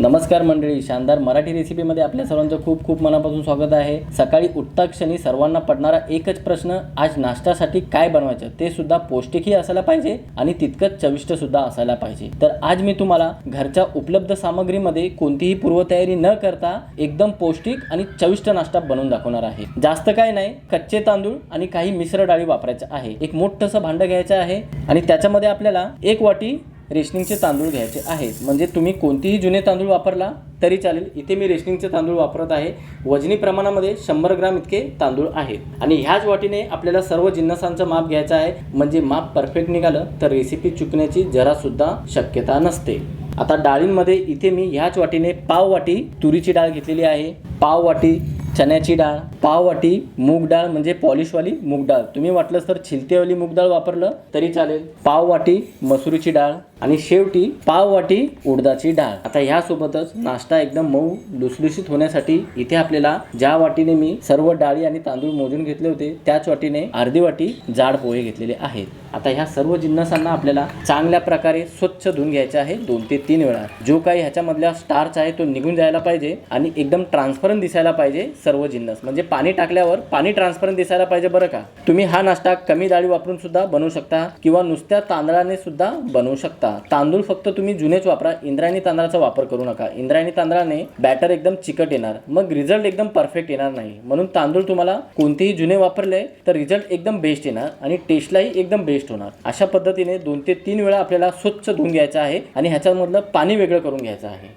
नमस्कार मंडळी शानदार मराठी रेसिपीमध्ये आपल्या सर्वांचं खूप खूप मनापासून स्वागत आहे. सकाळी उठता क्षणी सर्वांना पडणारा एकच प्रश्न आज नाश्त्यासाठी काय बनवायचं ते सुद्धा पौष्टिकही असायला पाहिजे आणि तितकंच चविष्ट सुद्धा असायला पाहिजे. तर आज मी तुम्हाला घरच्या उपलब्ध सामग्रीमध्ये कोणतीही पूर्वतयारी न करता एकदम पौष्टिक आणि चविष्ट नाश्ता बनवून दाखवणार आहे. जास्त काय नाही कच्चे तांदूळ आणि काही मिश्र डाळी वापरायचं आहे. एक मोठंसं भांडं घ्यायचं आहे आणि त्याच्यामध्ये आपल्याला एक वाटी रेशनिंगचे तांदूळ घ्यायचे आहेत. म्हणजे तुम्ही कोणतीही जुने तांदूळ वापरला तरी चालेल. इथे मी रेशनिंगचे तांदूळ वापरत आहे. वजनी प्रमाणामध्ये शंभर ग्राम इतके तांदूळ आहेत. आणि ह्याच वाटीने आपल्याला सर्व जिन्नसांचं माप घ्यायचं आहे. म्हणजे माप परफेक्ट निघालं तर रेसिपी चुकण्याची जरासुद्धा शक्यता नसते. आता डाळींमध्ये इथे मी ह्याच वाटीने पाव वाटी तुरीची डाळ घेतलेली आहे. पाव वाटी चण्याची डाळ पाववाटी मूग डाळ म्हणजे पॉलिशवाली मूग डाळ. तुम्ही वाटलंच तर छिलतेवाली मूग डाळ वापरलं तरी चालेल. पाववाटी मसुरीची डाळ आणि शेवटी पाववाटी उडदाची डाळ. आता ह्यासोबतच नाश्ता एकदम मऊ लुसलुशीत होण्यासाठी इथे आपल्याला ज्या वाटीने मी सर्व डाळी आणि तांदूळ मोजून घेतले होते त्याच वाटीने अर्धी वाटी जाड पोहे घेतलेले आहेत. आता ह्या सर्व जिन्नसांना आपल्याला चांगल्या प्रकारे स्वच्छ धुवून घ्यायचे आहे दोन ते तीन वेळा. जो काही ह्याच्यामधला स्टार्च आहे तो निघून जायला पाहिजे आणि एकदम ट्रान्सपरंट दिसायला पाहिजे. सर्व जिन्नस. म्हणजे पाणी टाकल्यावर पाणी ट्रान्सपरंट दिसायला पाहिजे बरं का? तुम्ही हा नाश्ता कमी डाळी वापरून सुद्धा बनवू शकता किंवा नुसत्या तांदळाने सुद्धा बनवू शकता. तांदूळ फक्त तुम्ही जुनेच वापरा इंद्रायणी तांदळाचा वापर करू नका. इंद्रायणी तांदळाने बॅटर एकदम चिकट येणार मग रिझल्ट एकदम परफेक्ट येणार नाही. म्हणून तांदूळ तुम्हाला कोणतेही जुने वापरले तर रिझल्ट एकदम बेस्ट येणार आणि टेस्टलाही एकदम बेस्ट होणार. अशा पद्धतीने दोन ते तीन वेळा आपल्याला स्वच्छ धुवून घ्यायचं आहे आणि ह्याच्यामधलं पाणी वेगळं करून घ्यायचं आहे.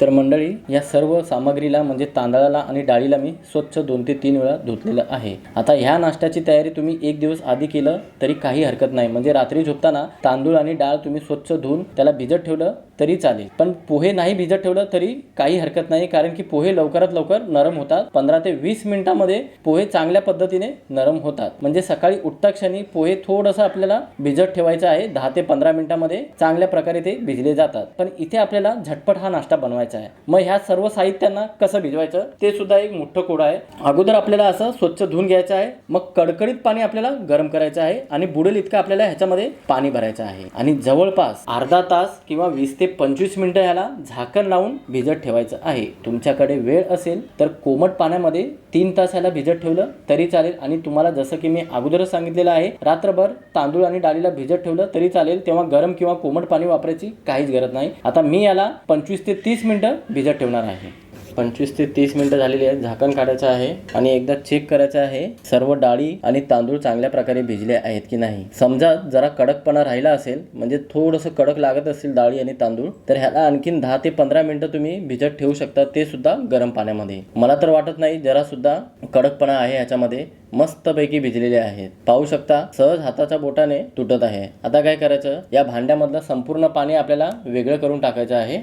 तर मंडळी या सर्व सामग्रीला म्हणजे तांदळाला आणि डाळीला मी स्वच्छ दोन ते तीन वेळा धुतलेलं आहे. आता ह्या नाश्त्याची तयारी तुम्ही एक दिवस आधी केलं तरी काही हरकत नाही. म्हणजे रात्री झोपताना तांदूळ आणि डाळ तुम्ही स्वच्छ धुवून त्याला भिजत ठेवलं तरी चालेल. पण पोहे नाही भिजत ठेवलं तरी काही हरकत नाही. कारण की पोहे लवकरात लवकर नरम होतात. पंधरा ते वीस मिनिटामध्ये पोहे चांगल्या पद्धतीने नरम होतात. म्हणजे सकाळी उठता क्षणी पोहे थोडंसं आपल्याला भिजत ठेवायचं आहे. दहा ते पंधरा मिनिटामध्ये चांगल्या प्रकारे ते भिजले जातात. पण इथे आपल्याला झटपट हा नाश्ता बनवायचा आहे. मग ह्या सर्व साहित्यांना कसं भिजवायचं ते सुद्धा एक मोठं कोड आहे. अगोदर आपल्याला असं स्वच्छ धुवून घ्यायचं आहे. मग कडकडीत पाणी आपल्याला गरम करायचं आहे. आणि बुडेल इतकं आपल्याला ह्याच्यामध्ये पाणी भरायचं आहे. आणि जवळपास अर्धा तास किंवा वीस ते पंचवीस मिनटं ह्याला झाकण लावून भिजत ठेवायचं आहे. तुमच्याकडे वेळ असेल तर कोमट पाण्यामध्ये तीन तास ह्याला भिजत ठेवलं तरी चालेल. आणि तुम्हाला जसं की मी अगोदरच सांगितलेलं आहे रात्रभर तांदूळ आणि डाळीला भिजत ठेवलं तरी चालेल. तेव्हा गरम किंवा कोमट पाणी वापरायची काहीच गरज नाही. आता मी याला पंचवीस ते तीस मिनटं भिजत ठेवणार आहे. पंचवीस ते तीस मिनिटं झालेली आहेत. झाकण काढायचं आहे आणि एकदा चेक करायचं आहे सर्व डाळी आणि तांदूळ चांगल्या प्रकारे भिजले आहेत की नाही. समजा जरा कडकपणा राहिला असेल म्हणजे थोडंसं कडक लागत असेल डाळी आणि तांदूळ तर ह्याला आणखीन दहा ते पंधरा मिनिटं तुम्ही भिजत ठेवू शकता ते सुद्धा गरम पाण्यामध्ये. मला तर वाटत नाही जरा सुद्धा कडकपणा आहे ह्याच्यामध्ये मस्तपैकी भिजलेले आहेत. पाहू शकता सहज हाताच्या बोटाने तुटत आहे. आता काय करायचं या भांड्यामधलं संपूर्ण पाणी आपल्याला वेगळं करून टाकायचं आहे.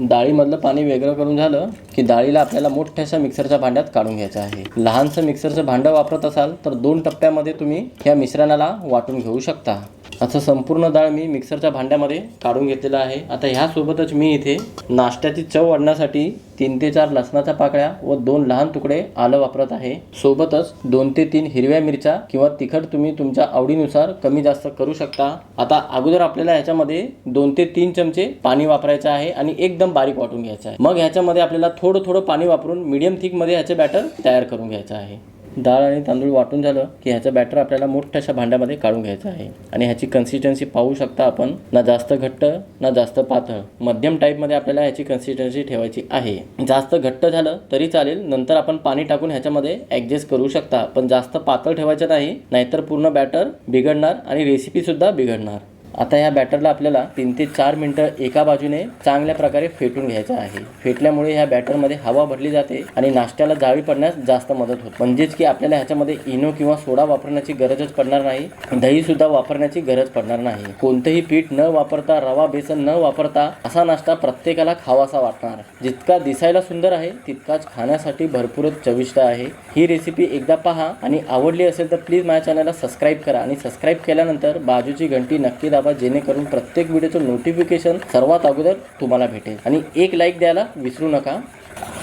डाळीमधलं पाणी वेगळं करून झालं की डाळीला आपल्याला मोठ्याशा मिक्सरच्या भांड्यात काढून घ्यायचं आहे. लहानसं मिक्सरचं भांडं वापरत असाल तर दोन टप्प्यामध्ये तुम्ही या मिश्रणाला वाटून घेऊ शकता. असं संपूर्ण डाळ मी मिक्सरच्या भांड्यामध्ये काढून घेतलेलं आहे. आता ह्यासोबतच मी इथे नाश्त्याची चव वाढण्यासाठी तीन ते चार लसणाच्या पाकळ्या व दोन लहान तुकडे आलं वापरत आहे. सोबतच दोन ते तीन हिरव्या मिरच्या किंवा तिखट तुम्ही तुमच्या आवडीनुसार कमी जास्त करू शकता. आता अगोदर आपल्याला ह्याच्यामध्ये दोन ते तीन चमचे पाणी वापरायचं आहे आणि एकदम बारीक वाटून घ्यायचं आहे. मग ह्याच्यामध्ये आपल्याला थोडं थोडं पाणी वापरून मीडियम थिकमध्ये ह्याचे बॅटर तयार करून घ्यायचं आहे. डाळ आणि तांदूळ वाटून झालं की ह्याचं बॅटर आपल्याला मोठ्याशा भांड्यामध्ये काढून घ्यायचं आहे. आणि ह्याची कन्सिस्टन्सी पाहू शकता आपण ना जास्त घट्ट ना जास्त पातळ. मध्यम टाईपमध्ये आपल्याला ह्याची कन्सिस्टन्सी ठेवायची आहे. जास्त घट्ट झालं तरी चालेल नंतर आपण पाणी टाकून ह्याच्यामध्ये ॲडजस्ट करू शकता. पण जास्त पातळ ठेवायचं नाही नाहीतर पूर्ण बॅटर बिघडणार आणि रेसिपीसुद्धा बिघडणार. आता ह्या बॅटरला आपल्याला तीन ते चार मिनटं एका बाजूने चांगल्या प्रकारे फेटून घ्यायचं आहे. फेटल्यामुळे ह्या बॅटरमध्ये हवा भरली जाते आणि नाश्त्याला जाळी पडण्यास जास्त मदत होते. म्हणजेच की आपल्याला ह्याच्यामध्ये इनो किंवा सोडा वापरण्याची गरजच पडणार नाही दही सुद्धा वापरण्याची गरज पडणार नाही. कोणतंही पीठ न वापरता रवा बेसन न वापरता असा नाश्ता प्रत्येकाला खावासा वाटणार. जितका दिसायला सुंदर आहे तितकाच खाण्यासाठी भरपूरच चविष्ट आहे. ही रेसिपी एकदा पहा आणि आवडली असेल तर प्लीज माझ्या चॅनलला सबस्क्राईब करा आणि सबस्क्राईब केल्यानंतर बाजूची घंटी नक्की दाबा. जेणेकरून प्रत्येक व्हिडिओचं नोटिफिकेशन सर्वात अगोदर तुम्हाला भेटेल. आणि एक लाईक द्यायला विसरू नका.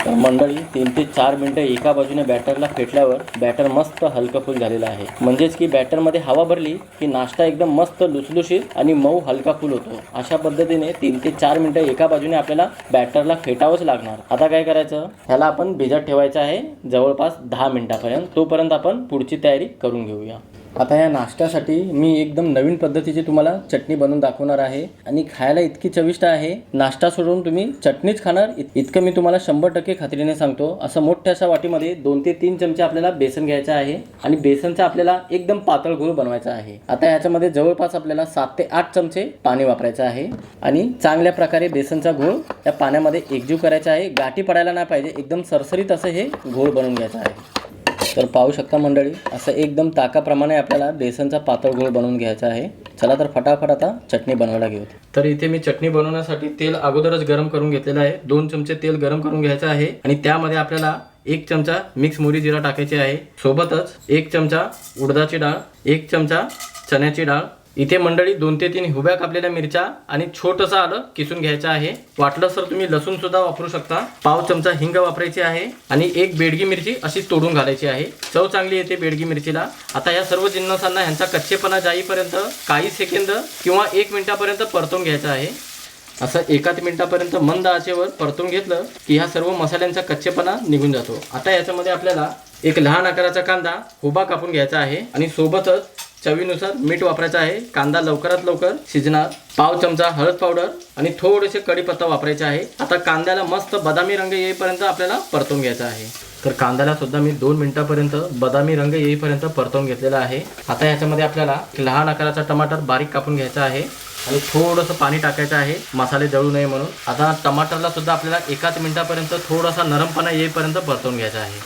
तर मंडळी तीन ते चार मिनटं एका बाजूने बॅटरला फेटल्यावर बॅटर मस्त हलकफुल झालेला आहे. म्हणजेच की बॅटरमध्ये हवा भरली की नाश्ता एकदम मस्त लुसलुशीत आणि मऊ हलकाफुल होतो. अशा पद्धतीने तीन ते चार मिनटं एका बाजूने आपल्याला बॅटरला फेटावंच लागणार. आता काय करायचं? ह्याला आपण भिजत ठेवायचं आहे जवळपास दहा मिनटापर्यंत. तोपर्यंत आपण पुढची तयारी करून घेऊया. आता या नाश्त्यासाठी मी एकदम नवीन पद्धतीची तुम्हाला चटणी बनवून दाखवणार आहे. आणि खायला इतकी चविष्ट आहे. नाश्ता सोडून तुम्ही चटणीच खाणार. इतकं मी तुम्हाला शंभर टक्के खात्रीने सांगतो. असं मोठ्याशा वाटीमध्ये दोन ते तीन चमचे आपल्याला बेसन घ्यायचं आहे. आणि बेसनचा आपल्याला एकदम पातळ घोळ बनवायचा आहे. आता ह्याच्यामध्ये जवळपास आपल्याला सात ते आठ चमचे पाणी वापरायचं आहे. आणि चांगल्या प्रकारे बेसनचा घोळ या पाण्यामध्ये एकजीव करायचा आहे. गाठी पडायला नाही पाहिजे. एकदम सरसरीत असं हे घोळ बनवून घ्यायचं आहे. तर पाहू शकता मंडळी असं एकदम ताकाप्रमाणे आपल्याला बेसनचा पातळ गोळ बनवून घ्यायचा आहे. चला तर फटाफट आता चटणी बनवायला घेऊ. तर इथे मी चटणी बनवण्यासाठी तेल अगोदरच गरम करून घेतलेलं आहे. दोन चमचे तेल गरम करून घ्यायचं आहे आणि त्यामध्ये आपल्याला एक चमचा मिक्स मोरी जिरा टाकायची आहे. सोबतच एक चमचा उडदाची डाळ एक चमचा चण्याची डाळ इथे मंडळी दोन ते तीन हुब्या कापलेल्या मिरच्या आणि छोटंसं आलं किसून घ्यायचं आहे. वाटलं सर तुम्ही लसूण सुद्धा वापरू शकता. पाव चमचा हिंग वापरायची आहे आणि एक बेडगी मिरची अशी तोडून घालायची आहे. चव चांगली येते बेडगी मिरचीला. आता या सर्व जिन्नसांना ह्यांचा कच्चेपणा जाईपर्यंत काही सेकंद किंवा एक मिनिटापर्यंत परतून घ्यायचा आहे. असं एकाच मिनिटापर्यंत मंद आचेवर परतून घेतलं की ह्या सर्व मसाल्यांचा कच्चेपणा निघून जातो. आता याच्यामध्ये आपल्याला एक लहान आकाराचा कांदा हुबा कापून घ्यायचा आहे आणि सोबतच चवीनुसार मीठ वापरायचं आहे कांदा लवकरात लवकर शिजणार पाव चमचा हळद पावडर आणि थोडेसे कढीपत्ता वापरायचे आहे. आता कांद्याला मस्त बदामी रंग येईपर्यंत आपल्याला परतून घ्यायचा आहे. तर कांद्याला सुद्धा मी दोन मिनिटापर्यंत बदामी रंग येईपर्यंत परतवून घेतलेला आहे. आता याच्यामध्ये आपल्याला लहान आकाराचा टमाटर बारीक कापून घ्यायचा आहे आणि थोडंसं पाणी टाकायचं आहे. मसाले जळू नये म्हणून. आता टमाटरला सुद्धा आपल्याला एकाच मिनिटापर्यंत थोडासा नरमपणा येईपर्यंत परतवून घ्यायचा आहे.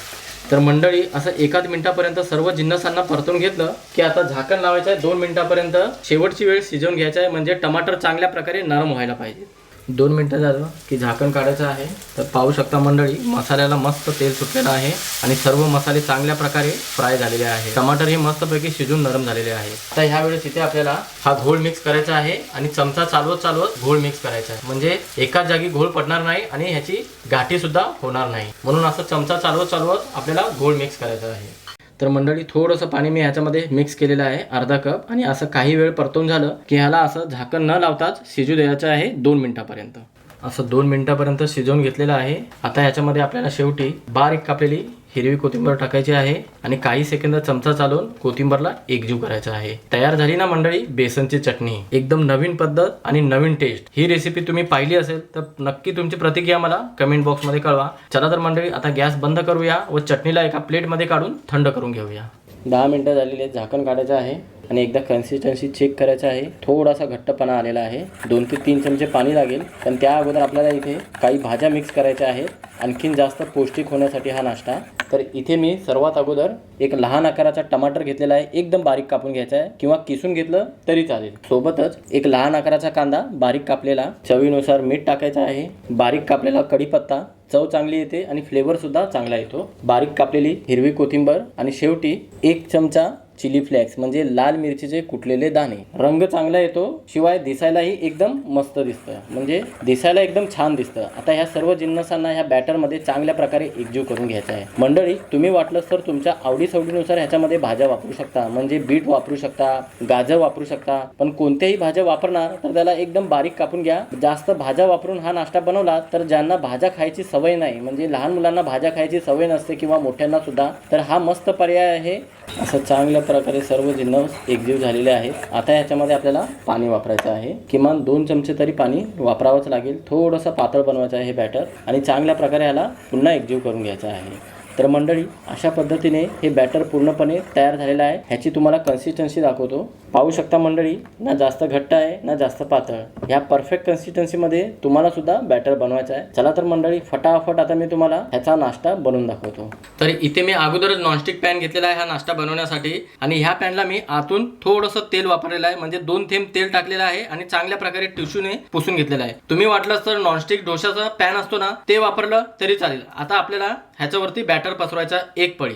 तर मंडळी असं एकाच मिनिटापर्यंत सर्व जिन्नसांना परतून घेतलं की आता झाकण लावायचं आहे दोन मिनिटापर्यंत शेवटची वेळ शिजवून घ्यायचा आहे म्हणजे टमाटर चांगल्या प्रकारे नरम व्हायला पाहिजे. दोन मिनिटं झालं की झाकण काढायचं आहे. तर पाहू शकता मंडळी मसाल्याला मस्त तेल सुटलेलं आहे आणि सर्व मसाले चांगल्या प्रकारे फ्राय झालेले आहे. टमाटर हे मस्तपैकी शिजून नरम झालेले आहे. आता ह्या वेळेस इथे आपल्याला हा घोळ मिक्स करायचा आहे आणि चमचा चालवत चालवत घोळ मिक्स करायचा आहे. म्हणजे एकाच जागी घोळ पडणार नाही आणि ह्याची गाठी सुद्धा होणार नाही. म्हणून असं चमचा चालवत चालवत आपल्याला घोळ मिक्स करायचा आहे. तर मंडळी थोडंसं पाणी मी ह्याच्यामध्ये मिक्स केलेलं आहे अर्धा कप आणि असं काही वेळ परतून झालं की ह्याला असं झाकण न लावताच शिजू द्यायचं आहे दोन मिनिटापर्यंत. असं दोन मिनिटापर्यंत शिजवून घेतलेलं आहे. आता ह्याच्यामध्ये आपल्याला शेवटी बारीक कापलेली हिरवी कोथिंबीर टाकायची आहे आणि काही सेकंद चमचा चालवून कोथिंबीरला एकजीव करायचा आहे. तयार झाली ना मंडळी बेसनची चटणी. एकदम नवीन पद्धत आणि नवीन टेस्ट ही रेसिपी तुम्ही पाहिली असेल तर नक्की तुमची प्रतिक्रिया मला कमेंट बॉक्समध्ये कळवा. चला तर मंडळी आता गॅस बंद करूया व चटणीला एका प्लेटमध्ये काढून थंड करून घेऊया. दहा मिनटं झालेली आहेत झाकण काढायचं आहे. आणि एकदा कन्सिस्टन्सी चेक करायचं आहे. थोडासा घट्टपणा आलेला आहे. दोन ते तीन चमचे पाणी लागेल. पण त्या अगोदर आपल्याला इथे काही भाज्या मिक्स करायच्या आहेत. आणखीन जास्त पौष्टिक होण्यासाठी हा नाश्ता. तर इथे मी सर्वात अगोदर एक लहान आकाराचा टमाटर घेतलेला आहे. एकदम बारीक कापून घ्यायचा आहे. किंवा किसून घेतलं तरी चालेल. सोबतच एक लहान आकाराचा कांदा बारीक कापलेला चवीनुसार मीठ टाकायचं आहे. बारीक कापलेला कढीपत्ता. चव चांगली येते आणि फ्लेवर सुद्धा चांगला येतो. बारीक कापलेली हिरवी कोथिंबर आणि शेवटी एक चमचा चिली फ्लेक्स म्हणजे लाल मिरचीचे कुटलेले दाणे. रंग चांगला येतो शिवाय दिसायलाही एकदम मस्त दिसतं. म्हणजे दिसायला एकदम छान दिसतं. आता ह्या सर्व जिन्नसांना ह्या बॅटरमध्ये चांगल्या प्रकारे एकजीव करून घ्यायचा आहे. मंडळी तुम्ही वाटलं तर तुमच्या आवडीसवडीनुसार ह्याच्यामध्ये भाज्या वापरू शकता. म्हणजे बीट वापरू शकता गाजर वापरू शकता. पण कोणत्याही भाज्या वापरणार तर त्याला एकदम बारीक कापून घ्या. जास्त भाज्या वापरून हा नाश्ता बनवला तर ज्यांना भाज्या खायची सवय नाही म्हणजे लहान मुलांना भाज्या खायची सवय नसते किंवा मोठ्यांना सुद्धा तर हा मस्त पर्याय आहे. असं चांगलं प्रकारे सर्व जिन्नस एकजीव झालेले आहेत. आता ह्याच्यामध्ये आपल्याला पाणी वापरायचं आहे. किमान दोन चमचे तरी पाणी वापरावंच लागेल. थोडंसं पातळ बनवायचं आहे हे बॅटर आणि चांगल्या प्रकारे ह्याला पुन्हा एकजीव करून घ्यायचं आहे. तर मंडळी अशा पद्धतीने हे बॅटर पूर्णपणे तयार झालेलं आहे. ह्याची तुम्हाला कन्सिस्टन्सी दाखवतो. पाहू शकता मंडळी ना जास्त घट्ट आहे ना जास्त पातळ. ह्या परफेक्ट कन्सिस्टन्सीमध्ये तुम्हाला सुद्धा बॅटर बनवायचं आहे. चला तर मंडळी फटाफट आता मी तुम्हाला ह्याचा नाश्ता बनवून दाखवतो. तर इथे मी अगोदरच नॉनस्टिक पॅन घेतलेला आहे हा नाश्ता बनवण्यासाठी. आणि ह्या पॅनला मी आतून थोडंसं तेल वापरलेलं आहे. म्हणजे दोन थेंब तेल टाकलेलं आहे आणि चांगल्या प्रकारे टिश्यूने पुसून घेतलेलं आहे. तुम्ही वाटलंच तर नॉनस्टिक डोशाचा पॅन असतो ना ते वापरलं तरी चालेल. आता आपल्याला ह्याच्यावरती बॅटर पसरवायचा एक पळी.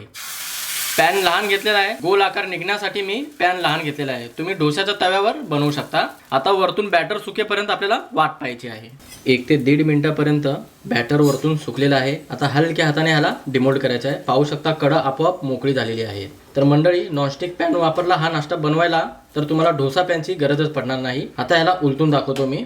पॅन लहान घेतलेला आहे. गोल आकार निघण्यासाठी मी पॅन लहान घेतलेला आहे. तुम्ही डोश्याच्या तव्यावर बनवू शकता. आता वरतून बॅटर सुकेपर्यंत आपल्याला वाट पाहायची आहे. एक ते दीड मिनिटापर्यंत बॅटर वरतून सुकलेला आहे. आता हलक्या हाताने ह्याला डिमोल्ड करायचं आहे. पाहू शकता कडा आपोआप मोकळी झालेली आहे. तर मंडळी नॉनस्टिक पॅन वापरला हा नाश्ता बनवायला तर तुम्हाला डोसा पॅनची गरजच पडणार नाही. आता ह्याला उलटून दाखवतो मी.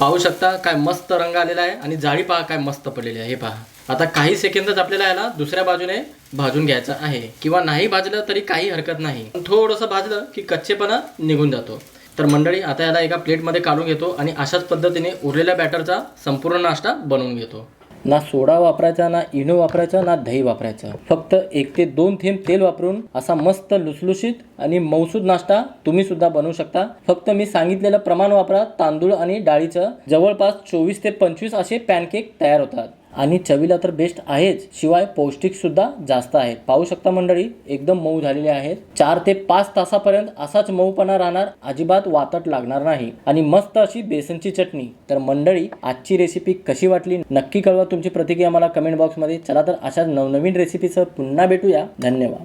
पाहू शकता काय मस्त रंग आलेला आहे आणि जाळी पहा काय मस्त पडलेली आहे. हे पहा. आता काही सेकंदच आपल्याला याला दुसऱ्या बाजूने भाजून घ्यायचं आहे. किंवा नाही भाजलं तरी काही हरकत नाही. पण थोडंसं भाजलं की कच्चेपणा निघून जातो. तर मंडळी आता याला एका प्लेटमध्ये काढून घेतो आणि अशाच पद्धतीने उरलेल्या बॅटरचा संपूर्ण नाश्ता बनवून घेतो. ना सोडा वापरायचा ना इनो वापरायचा ना दही वापरायचं. फक्त एक ते दोन थेंब तेल वापरून असा मस्त लुसलुशीत आणि मौसूद नाश्ता तुम्ही सुद्धा बनवू शकता. फक्त मी सांगितलेलं प्रमाण वापरा तांदूळ आणि डाळीचं जवळपास चोवीस ते पंचवीस असे पॅनकेक तयार होतात. आणि चवीला तर बेस्ट आहेच. शिवाय पौष्टिक सुद्धा जास्त आहे. पाहू शकता मंडळी एकदम मऊ झालेले आहेत. चार ते पाच तासापर्यंत असाच मऊपणा राहणार. अजिबात वातट लागणार नाही. आणि मस्त अशी बेसनची चटणी. तर मंडळी आजची रेसिपी कशी वाटली? नक्की कळवा तुमची प्रतिक्रिया मला कमेंट बॉक्समध्ये चला तर अशाच नवनवीन रेसिपीसह पुन्हा भेटूया. धन्यवाद.